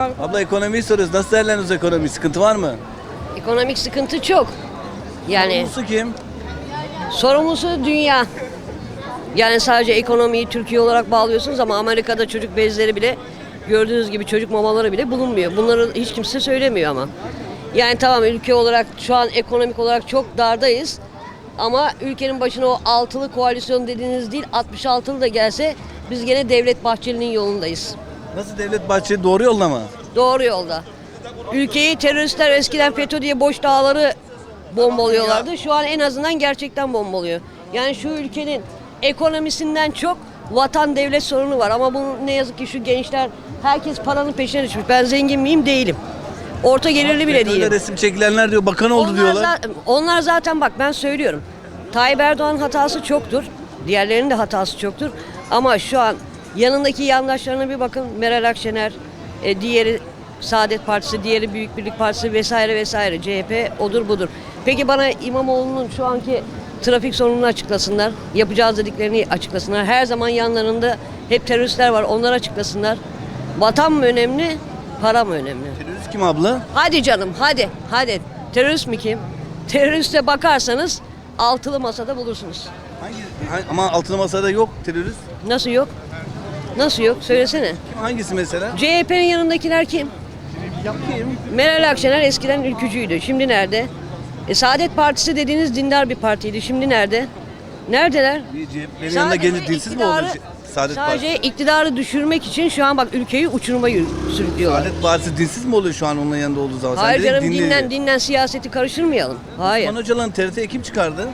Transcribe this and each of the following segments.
Abla ekonomiyi soruyoruz. Nasıl değerlendiriyoruz ekonomiyi? Sıkıntı var mı? Ekonomik sıkıntı çok. Yani Sorumlusu kim? sorumlusu dünya. Yani sadece ekonomiyi Türkiye olarak bağlıyorsunuz ama Amerika'da çocuk bezleri bile gördüğünüz gibi çocuk mamaları bile bulunmuyor. Bunları hiç kimse söylemiyor ama. Yani tamam ülke olarak şu an ekonomik olarak çok dardayız. Ama ülkenin başına o altılı koalisyon dediğiniz değil 66'lı da gelse biz gene Devlet Bahçeli'nin yolundayız. Nasıl Devlet Bahçeli doğru yolda mı? Doğru yolda. Ülkeyi teröristler eskiden FETÖ diye boş dağları bombalıyorlardı. Şu an en azından gerçekten bombalıyor. Yani şu ülkenin ekonomisinden çok vatan devlet sorunu var. Ama bu ne yazık ki şu gençler herkes paranın peşine düşmüş. Ben zengin miyim? Değilim. Orta gelirli bile FETÖ'yle değilim. resim çekilenler diyor bakan oldu Onlar, diyorlar. za- onlar zaten bak ben söylüyorum. Tayyip Erdoğan hatası çoktur. Diğerlerinin de hatası çoktur. Ama şu an yanındaki yandaşlarına bir bakın. Meral Akşener, e, diğeri Saadet Partisi, diğeri Büyük Birlik Partisi vesaire vesaire. CHP odur budur. Peki bana İmamoğlu'nun şu anki trafik sorununu açıklasınlar. Yapacağız dediklerini açıklasınlar. Her zaman yanlarında hep teröristler var. Onları açıklasınlar. Vatan mı önemli, para mı önemli? Terörist kim abla? Hadi canım hadi hadi. Terörist mi kim? Teröriste bakarsanız altılı masada bulursunuz. Hangi, ama altılı masada yok terörist. Nasıl yok? Nasıl yok? Söylesene. Kim hangisi mesela? CHP'nin yanındakiler kim? Kim? Meral Akşener eskiden ülkücüydü. Şimdi nerede? E, Saadet Partisi dediğiniz dindar bir partiydi. Şimdi nerede? Neredeler? CHP'nin Sadece gelince dinsiz mi oldu? Saadet Sadece Partisi. iktidarı düşürmek için şu an bak ülkeyi uçuruma sürüklüyorlar. Saadet Partisi dinsiz mi oluyor şu an onun yanında olduğu zaman? Hayır canım dinli. dinlen dinlen siyaseti karıştırmayalım. Hayır. Osman Öcalan'ı TRT'ye kim çıkardı?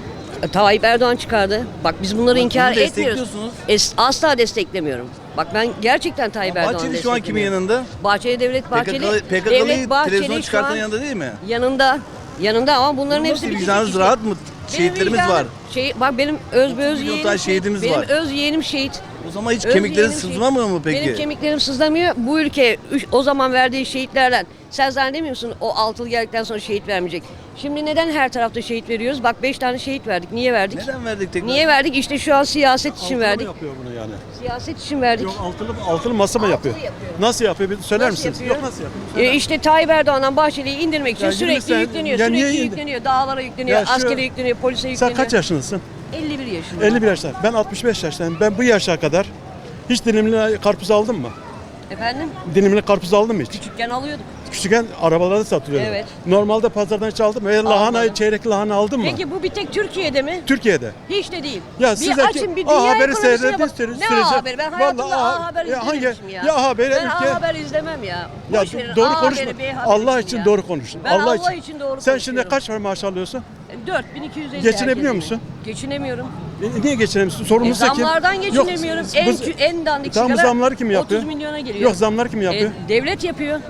Tayyip Erdoğan çıkardı. Bak biz bunları Bak, inkar bunu etmiyoruz. destekliyorsunuz. Es- asla desteklemiyorum. Bak ben gerçekten Tayyip Erdoğan'ı Bahçeli şu an kimin desteklemiyorum. yanında? Bahçeli Devlet Bahçeli. PKK'lı PKK'lı Devlet Bahçeli televizyona şu çıkartan an yanında değil mi? yanında. Yanında ama bunların Nasıl hepsi bitecek vicdanınız işte. rahat mı? Benim Şehitlerimiz vicdanım- var. Şey, bak benim öz öz milyon yeğenim. tane şehidimiz benim var. öz yeğenim şehit. O zaman hiç kemikleri yeğenim sızlamıyor mu peki? Benim kemiklerim sızlamıyor. Bu ülke üç- o zaman verdiği şehitlerden sen zannedemiyor musun o altılı geldikten sonra şehit vermeyecek? Şimdi neden her tarafta şehit veriyoruz? Bak beş tane şehit verdik. Niye verdik? Neden verdik tekrar? Niye verdik? İşte şu an siyaset için Altılı verdik. mı yapıyor bunu yani? Siyaset için verdik. Yok altılı, altılı masa mı yapıyor? yapıyor. Nasıl yapıyor? Bir söyler Nasıl misiniz? yapıyor? Yok nasıl yapıyor? E işte Tayyip Erdoğan'dan Bahçeli'yi indirmek için Ya yirmi sürekli sene- yükleniyor. ya niye sürekli indir- yükleniyor. Dağlara yükleniyor, Ya şu- askere yükleniyor, polise Sen yükleniyor. kaç yaşındasın? 51 yaşında. 51 yaşında. Ben 65 yaşındayım. Ben bu yaşa kadar hiç dilimli karpuz aldım mı? Efendim? Dilimli karpuz aldım mı hiç? Küçükken alıyorduk. Küçükken arabalarda satılıyordu. Evet. Normalde pazardan hiç aldım mı? E, lahana, Almadım. çeyrek lahana aldın mı? Peki bu bir tek Türkiye'de mi? Dünya'da. Hiç de değil. Ya bir siz açın bir A dünya Haber'i ekonomisine bak. sürece- Ne A Haberi? Ben hayatımda Vallahi A Haber ya hangi- izlememişim ya. ya Haber'i Ben ülke- A Haber izlemem ya. Ya Boş verin, doğru A konuşma. Haberi, B Haber'i Allah için ya. doğru konuş. Ben Allah, Allah için doğru Sen şimdi konuşuyorum. kaç para maaş alıyorsun? 4250 Geçinebiliyor herkes musun? Geçinemiyorum. E, niye geçinemiyorsun? E, Sorumlusu kim? zamlardan Yok, geçinemiyorum. en, bu- kü- en dandik Tamam, sigara zamları kim yapıyor? 30 milyona geliyor. Yok zamları kim yapıyor? E, devlet yapıyor.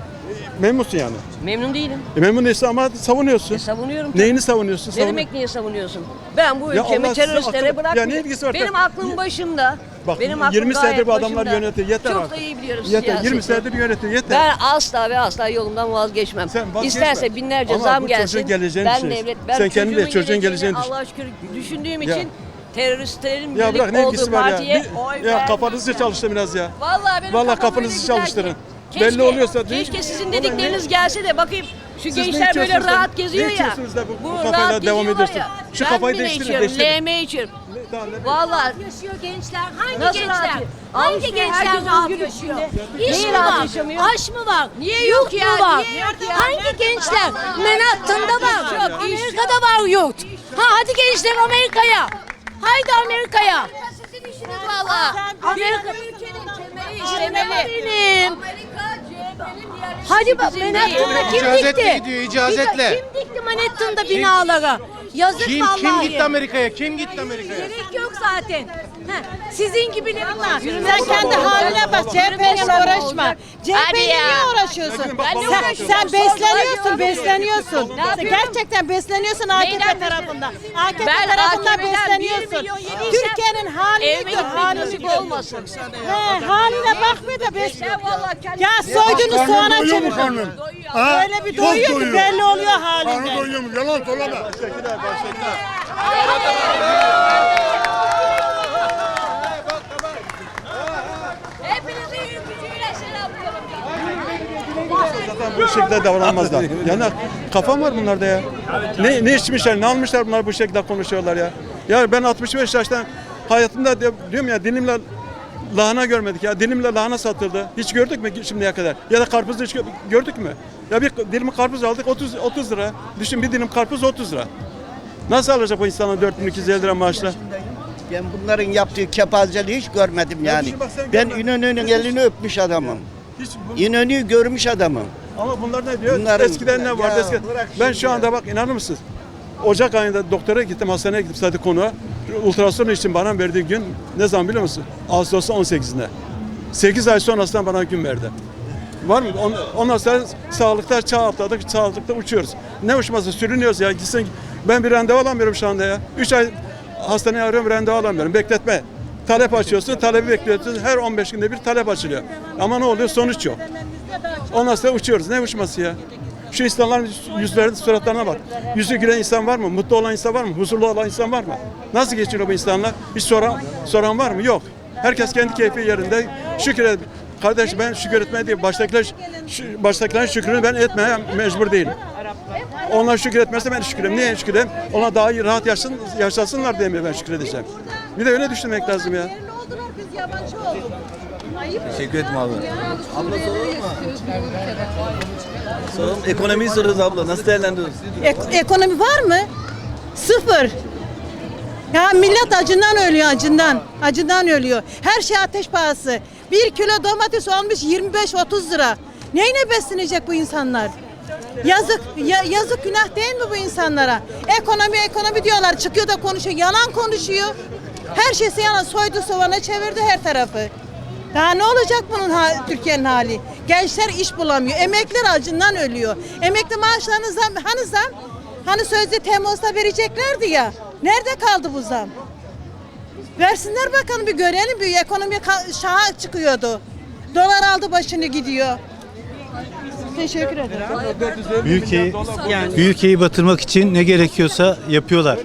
Memnunsun yani. Memnun değilim. E, memnun değilsin ama savunuyorsun. E, savunuyorum. tabii. Neyini savunuyorsun? Ne Savun- demek niye savunuyorsun? Ben bu Ya ülkemi Allah size teröristlere akıl- bırakmıyorum. Ya ne ilgisi var? Benim aklım başımda. Bak Benim aklım 20 senedir bu adamlar başımda. yönetiyor. Yeter Çok artık. da iyi biliyoruz Yeter. 20 siyaseti. senedir yönetiyor. Yeter. Ben asla ve asla yolumdan vazgeçmem. Sen vazgeçme. İsterse binlerce Ama zam bu gelsin. çocuğun geleceğini ben düşün. devlet, ben Sen kendin de çocuğumun çocuğun geleceğini düşün. Allah'a şükür düşündüğüm Ya. için teröristlerin Ya bırak ne birlik ilgisi olduğu var ya? partiye Bir- oy ya vermem kafanızı ya. çalıştırın biraz ya. Vallahi benim Vallahi kafam kafanızı öyle çalıştırın. ki. Belli oluyorsa- Keşke sizin dedikleriniz gelse de bakayım şu Siz ne gençler böyle içiyorsunuz da- rahat geziyor ne ya. içiyorsunuz da bu- bu rahat kafayla devam geziyorlar ediyorsun? ya. Şu ben kafayı bile değiştirin, içiyorum, değiştirin. LM içiyorum. Vallahi yaşıyor gençler? Hangi Nasıl gençler? rahat? Al Hangi işte, gençler herkes rahat özgür yaşıyor? içinde. İş Neyi mi rahat var? yaşamıyor? Aş mı var? Niye yok Yurt ya? mu var? Niye yok ya? Hangi gençler? Manhattan'da var. Çok, iş Amerika'da var yurt. Ha hadi gençler Amerika'ya. Haydi Amerika'ya. Sizin işiniz valla. Amerika işlemeli. benim. Hadi bak Manhattan'da kim İcazetle dikti? gidiyor, icazetle. Kim dikti Manhattan'da binalara? Yazık Kim vallahi. kim gitti Amerika'ya? Kim gitti Amerika'ya? Gerek yok zaten. Heh, sizin gibilerin var. Sen kendi haline bak. CHP'yle uğraşma. CHP'yle niye uğraşıyorsun? Bakın bak, Sen, sen besleniyorsun, besleniyorsun. Ne yapıyorum? Gerçekten besleniyorsun AKP Neyden tarafından. AKP Ben tarafından AKP'den bir besleniyorsun. milyon yediysem Türkiye'nin halini Evime gör, gitmek halini nasip gör. olmasın. He, haline bakmıyor da besliyor. Vallahi kendin Ya soydunuz soğana doyuyor mu çevirdin. karnın? Ha? Öyle bir Çok doyuyor ki belli oluyor Karnı halinden. doyuyor mu? Yalan söyleme. Selamlıyorum. zaten bu şekilde davranmazlar. Yani kafa var bunlarda ya. Ne, ne içmişler, ne almışlar bunlar bu şekilde konuşuyorlar ya. Ya ben 65 yaştan hayatımda di- diyorum ya dilimle lahana görmedik ya. Dilimle lahana satıldı. Hiç gördük mü şimdiye kadar? Ya da karpuz hiç gö- gördük mü? Ya bir dilim karpuz aldık 30 30 lira. Düşün bir dilim karpuz 30 lira. Nasıl alacak bu insanlar 4250 lira maaşla? Ben bunların yaptığı kepazeliği hiç görmedim yani. bak sen Ben görme. İnönü'nün elini öpmüş adamım. Hiç bu- İnönü'yü görmüş adamım. Ama bunlar ne diyor? Bunların- Eskiden ne vardı? Ya Eskiden. bırak Ben şimdi şu anda bak inanır mısınız? Ocak ayında doktora gittim, hastaneye gittim sadece konuğa. Ultrason için bana verdiği gün ne zaman biliyor musun? Ağustos'un 18'inde. 8 ay sonrasından bana gün verdi. Var mı? On- Ondan sonra sağlıkta çağ atladık, sağlıkta uçuyoruz. Ne uçması? Sürünüyoruz ya. Gitsin. Ben bir randevu alamıyorum şu anda ya. 3 ay hastaneye arıyorum, randevu alamıyorum. Bekletme. Talep açıyorsun, talebi bekliyorsun. Her 15 günde bir talep açılıyor. Ama ne oluyor? Sonuç yok. Ondan sonra uçuyoruz. Ne uçması ya? Şu insanların yüzlerinin suratlarına bak. Yüzü gülen insan var mı? Mutlu olan insan var mı? Huzurlu olan insan var mı? Nasıl geçiniyor bu insanlar? Hiç soran, soran var mı? Yok. Herkes kendi keyfi yerinde. Şükür et. Kardeş ben şükür etmeye değil. Baştakiler, baştakilerin şükrünü ben etmeye mecbur değilim. Onlar şükür etmezse ben şükredeyim. Niye şükredeyim? Ona daha iyi rahat yaşasın, yaşasınlar diye mi ben şükredeceğim? Bir de öyle düşünmek lazım ya. Teşekkür ederim abi. Abla soralım mı? Soralım. Ekonomiyi soruyoruz abla. Nasıl değerlendiriyorsun? Ek- ekonomi var mı? Sıfır. Ya millet acından ölüyor acından. Acından ölüyor. Her şey ateş pahası. Bir kilo domates olmuş 25-30 lira. Neyine beslenecek bu insanlar? Yazık, ya- yazık günah değil mi bu insanlara? Ekonomi ekonomi diyorlar çıkıyor da konuşuyor. Yalan konuşuyor. Her şeysi yalan. Soydu soğana çevirdi her tarafı. Daha ne olacak bunun ha- Türkiye'nin hali? Gençler iş bulamıyor. Emekliler acından ölüyor. Emekli maaşlarını zam, hani zam? Hani sözde Temmuz'da vereceklerdi ya. Nerede kaldı bu zam? Versinler bakalım bir görelim bir ekonomi şaha çıkıyordu. Dolar aldı başını gidiyor. Teşekkür ederim. Ülkeyi ülkeyi batırmak için ne gerekiyorsa yapıyorlar.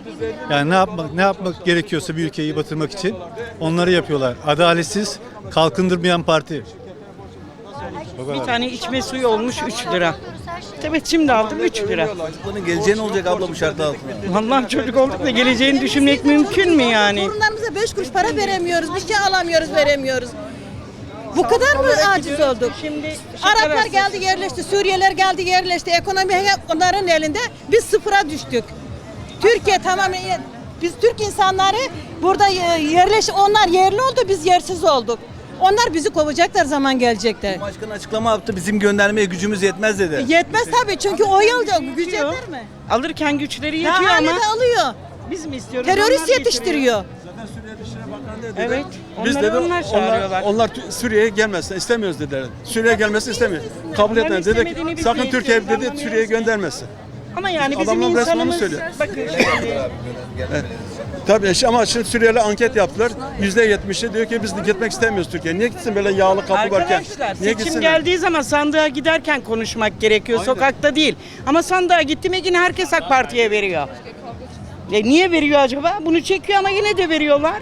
Yani ne yapmak ne yapmak gerekiyorsa bir ülkeyi batırmak için onları yapıyorlar. Adaletsiz, kalkındırmayan parti. Bir tane içme suyu olmuş 3 lira. Evet şimdi aldım 3 lira. Çocukların geleceği ne olacak abla bu şartlar altında? Vallahi çocuk olduk da geleceğini düşünmek mümkün mü yani? Torunlarımıza beş kuruş para veremiyoruz. Bir şey alamıyoruz, veremiyoruz. Bu kadar mı aciz olduk? Şimdi Araplar geldi yerleşti, Suriyeliler geldi yerleşti. Ekonomi hep onların elinde. Biz sıfıra düştük. Türkiye tamamen biz Türk insanları burada yerleş onlar yerli oldu, biz yersiz olduk. Onlar bizi kovacaklar zaman gelecekte. Başkan açıklama yaptı. Bizim göndermeye gücümüz yetmez dedi. Yetmez tabii çünkü oy alacak. Güç yeter mi? Alırken güçleri yetiyor hala ama alıyor. biz mi istiyoruz? onlar Terörist getiriyor. Yetiştiriyor. Evet. Biz dedi onlar onlar, çağırıyorlar. onlar, Tü- Suriye'ye gelmesin istemiyoruz dediler. Suriye'ye gelmesini istemiyor. Kabul Onların etmedi. Dedik istemediğini biz sakın de Türkiye istiyoruz, dedi anlamıyoruz Suriye'ye ki. göndermesin. Ama yani bizim Adamlar resmen onu insanımız söylüyor. bakın şimdi Tabii ama şimdi Suriyeli anket yaptılar. Yüzde yetmişi diyor ki biz de gitmek istemiyoruz Türkiye'ye. Niye gitsin böyle yağlı kapı varken? Arkadaşlar Niye seçim gitsinler? geldiği zaman sandığa giderken konuşmak gerekiyor. Aynen. Sokakta değil. Ama sandığa gitti mi yine herkes AK Parti'ye veriyor. E niye veriyor acaba? Bunu çekiyor ama yine de veriyorlar.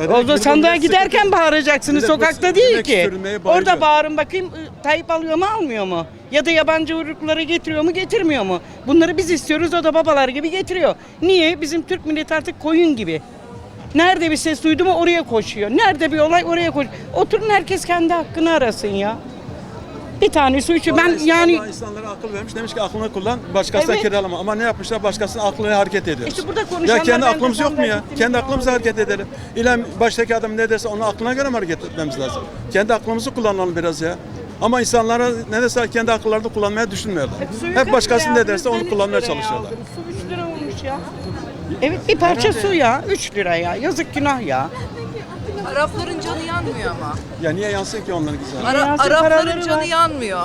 Orada bunu sandığa giderken bağıracaksınız. bu- Sokakta değil ki. Orada bağırın bakayım ı, Tayyip alıyor mu almıyor mu? Ya da yabancı uyrukları getiriyor mu getirmiyor mu? Bunları biz istiyoruz o da babalar gibi getiriyor. Niye? Bizim Türk milleti artık koyun gibi. Nerede bir ses duydu mu oraya koşuyor. Nerede bir olay oraya koşuyor. Oturun herkes kendi hakkını arasın ya. Bir tane su içiyor. Ben yani Allah insanlara akıl vermiş demiş ki aklını kullan başkasına Evet. kiralama ama ne yapmışlar başkasının aklıyla hareket ediyoruz. İşte burada konuşanlar ya kendi aklımız yok mu ya? Kendi aklımıza hareket edelim. İlan baştaki adam ne derse onun aklına göre mi hareket etmemiz lazım? Kendi aklımızı kullanalım biraz ya. Ama insanlara ne derse kendi akıllarını kullanmaya düşünmüyorlar. suyu Hep başkası liraya ne aldınız? derse Ben onu üç kullanmaya liraya çalışıyorlar. aldım. Su 3 lira olmuş ya. Evet bir parça su ya 3 lira ya. Yazık günah ya. Arapların canı yanmıyor ama. Ya niye yansın ki onların güzel? Ara- Arapların canı var. yanmıyor.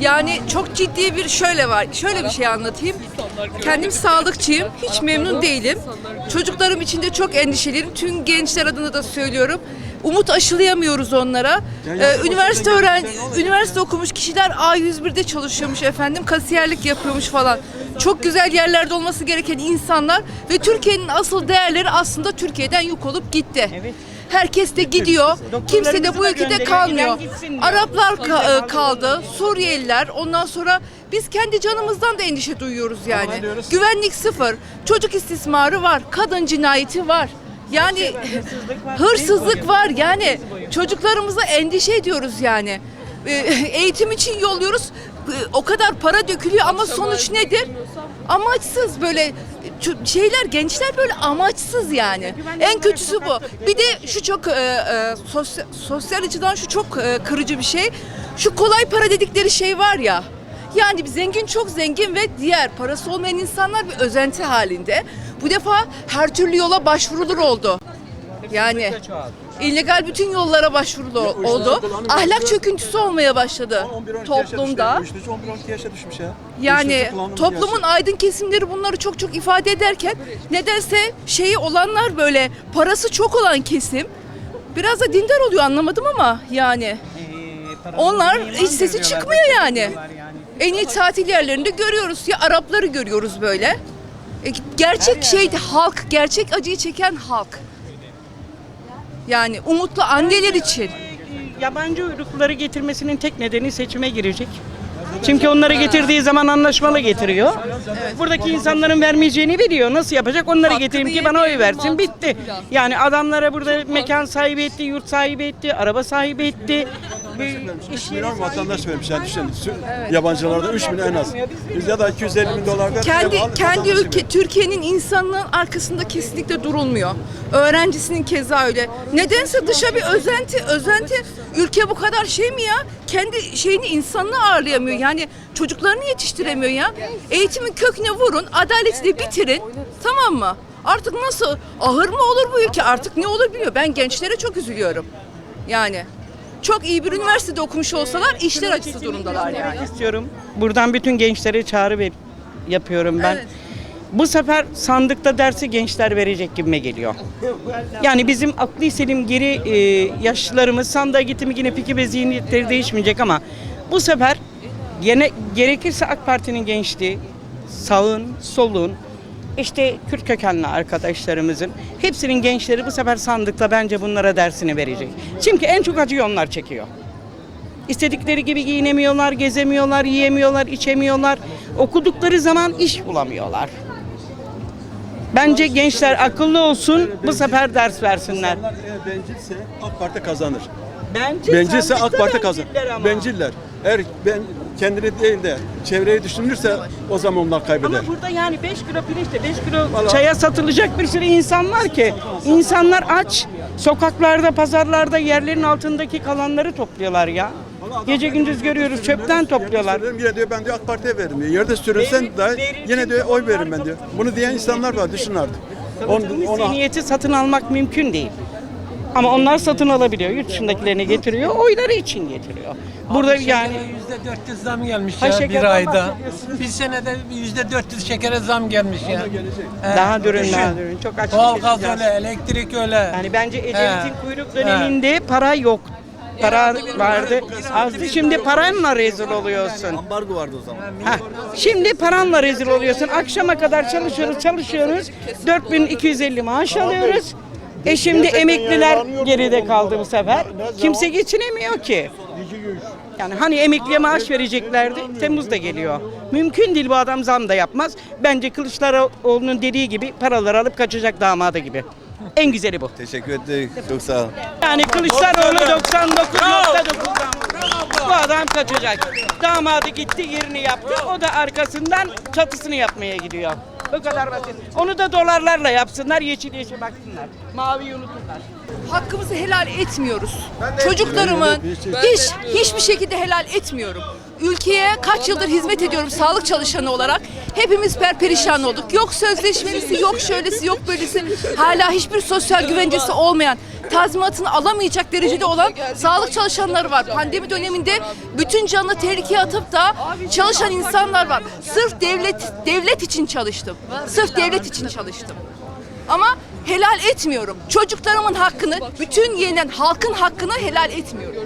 Yani çok ciddi bir şöyle var. Şöyle bir şey anlatayım. Kendim sağlıkçıyım. Hiç memnun değilim. Çocuklarım için de çok endişeliyim. Tüm gençler adına da söylüyorum. Umut aşılayamıyoruz onlara. Ya Ee, üniversite başımıza öğren ne üniversite okumuş kişiler A101'de çalışıyormuş efendim. Kasiyerlik yapıyormuş falan. Çok güzel yerlerde olması gereken insanlar ve Türkiye'nin asıl değerleri aslında Türkiye'den yok olup gitti. Evet. Herkes de gidiyor. Kimse de bu ülkede kalmıyor. Araplar ka- e, kaldı, Suriyeliler. Ondan sonra biz kendi canımızdan da endişe duyuyoruz yani. Güvenlik sıfır. Çocuk istismarı var. Kadın cinayeti var. Yani hırsızlık var. Yani çocuklarımıza endişe ediyoruz yani. E, Eğitim için yolluyoruz. E, O kadar para dökülüyor ama sonuç nedir? Amaçsız böyle şeyler gençler böyle amaçsız yani. En kötüsü bu. Bir de şu çok e, e, sosyal, sosyal açıdan şu çok e, kırıcı bir şey. Şu kolay para dedikleri şey var ya. Yani bir zengin çok zengin ve diğer parası olmayan insanlar bir özenti halinde. Bu defa her türlü yola başvurulur oldu. Yani illegal bütün yollara başvurulu oldu. Ahlak çöküntüsü olmaya başladı 11-12 toplumda. düşmüş. 11-12 yaşa düşmüş ya. Yani toplumun aydın kesimleri bunları çok çok ifade ederken nedense şeyi olanlar böyle parası çok olan kesim biraz da dindar oluyor anlamadım ama yani. Onlar hiç sesi çıkmıyor yani. En iyi tatil yerlerinde görüyoruz ya Arapları görüyoruz böyle. E, gerçek şey halk, gerçek acıyı çeken halk. Yani umutlu anneler için. Yabancı uyrukları getirmesinin tek nedeni seçime girecek. Çünkü onları getirdiği zaman anlaşmalı getiriyor. Buradaki insanların vermeyeceğini biliyor. Nasıl yapacak? Onları Hakkını getireyim ki bana oy versin. Bitti. Yani adamlara burada mekan sahibi etti, yurt sahibi etti, araba sahibi etti. Bir 3 milyon vatandaş vermiş yani düşünün. Sü- Yabancılarda 3 milyon en az. Biz ya da 250 bin dolar ver. kendi kendi ülke. Türkiye'nin insanlığın arkasında kesinlikle durulmuyor. Öğrencisinin keza öyle. Nedense dışa bir özenti, özenti ülke bu kadar şey mi ya? Kendi şeyini insanlığı ağırlayamıyor. Yani çocuklarını yetiştiremiyor ya. Eğitimin köküne vurun, adaleti de bitirin. Tamam mı? Artık nasıl? Ahır mı olur bu ülke? Artık ne olur bilmiyor. Ben gençlere çok üzülüyorum. Yani çok iyi bir üniversitede okumuş olsalar işler acısı durumdalar yani. istiyorum. Buradan bütün gençlere çağrı ver- yapıyorum ben. Evet. Bu sefer sandıkta dersi gençler verecek gibime geliyor. Yani bizim aklı selim geri e, yaşlılarımız sandığa gitti mi yine fikir ve zihniyetleri değişmeyecek ama bu sefer gene gerekirse AK Parti'nin gençliği sağın, solun, işte Kürt kökenli arkadaşlarımızın hepsinin gençleri bu sefer sandıkta bence bunlara dersini verecek. Çünkü en çok acıyı onlar çekiyor. İstedikleri gibi giyinemiyorlar, gezemiyorlar, yiyemiyorlar, içemiyorlar. Okudukları zaman iş bulamıyorlar. Bence gençler akıllı olsun, bu sefer ders versinler. İnsanlar eğer bencilse AK Parti kazanır. Bence Bencilse AK Parti kazanır. Benciller. Eğer ben kendini değil de çevreyi düşünürse o zaman onlar kaybeder. Ama burada yani 5 kilo pirinçle 5 kilo çaya satılacak bir sürü insan var ki. İnsanlar aç. Sokaklarda, pazarlarda yerlerin altındaki kalanları topluyorlar ya. Gece gündüz görüyoruz çöpten topluyorlar. Yerde Yine diyor ben diyor AK Parti'ye veririm diyor. Yerde sürünsen Verir- verir yine çünkü diyor oy onlar veririm ben diyor. Bunu diyen insanlar var düşün artık. On, ona, Zihniyeti satın almak mümkün değil. Ama onlar satın alabiliyor. Yurt dışındakilerini getiriyor. Oyları için getiriyor. Burada yani Yüzde 400 zam gelmiş Ha, ya bir ayda. Bir senede yüzde 400 şekere zam gelmiş ya. He, daha dürün düşün. daha dürün. Çok açık Doğalgaz öyle, elektrik öyle. Yani bence Ecevit'in He. kuyruk döneminde para yok. Para vardı. Azdı şimdi paranla rezil oluyorsun. Ambargo vardı o zaman. Heh. Şimdi paranla rezil oluyorsun. Akşama kadar çalışıyoruz, çalışıyoruz. 4250 maaş alıyoruz. E şimdi emekliler geride kaldı bu sefer. Kimse geçinemiyor ki. Yani hani emekliye maaş vereceklerdi. Temmuz'da geliyor. Mümkün değil bu adam zam da yapmaz. Bence Kılıçdaroğlu'nun dediği gibi paraları alıp kaçacak damadı gibi. En güzeli bu. Teşekkür ettik. Çok sağ olun. Yani Kılıçdaroğlu 99.9'dan bu adam kaçacak. Damadı gitti yerini yaptı. O da arkasından çatısını yapmaya gidiyor. Bu kadar basit. Onu da dolarlarla yapsınlar, yeşil yeşil baksınlar. Maviyi unuturlar. Hakkımızı helal etmiyoruz. Çocuklarımın hiç hiçbir şekilde helal etmiyorum. Ülkeye kaç yıldır hizmet ediyorum sağlık çalışanı olarak. Hepimiz perperişan olduk. Yok sözleşmesi, yok şöylesi, yok böylesi. Hala hiçbir sosyal güvencesi olmayan, tazminatını alamayacak derecede olan sağlık çalışanları var. Pandemi döneminde bütün canını tehlikeye atıp da çalışan insanlar var. Sırf devlet devlet için çalıştım. Sırf devlet için çalıştım. Ama helal etmiyorum. Çocuklarımın hakkını, bütün yenen halkın hakkını helal etmiyorum.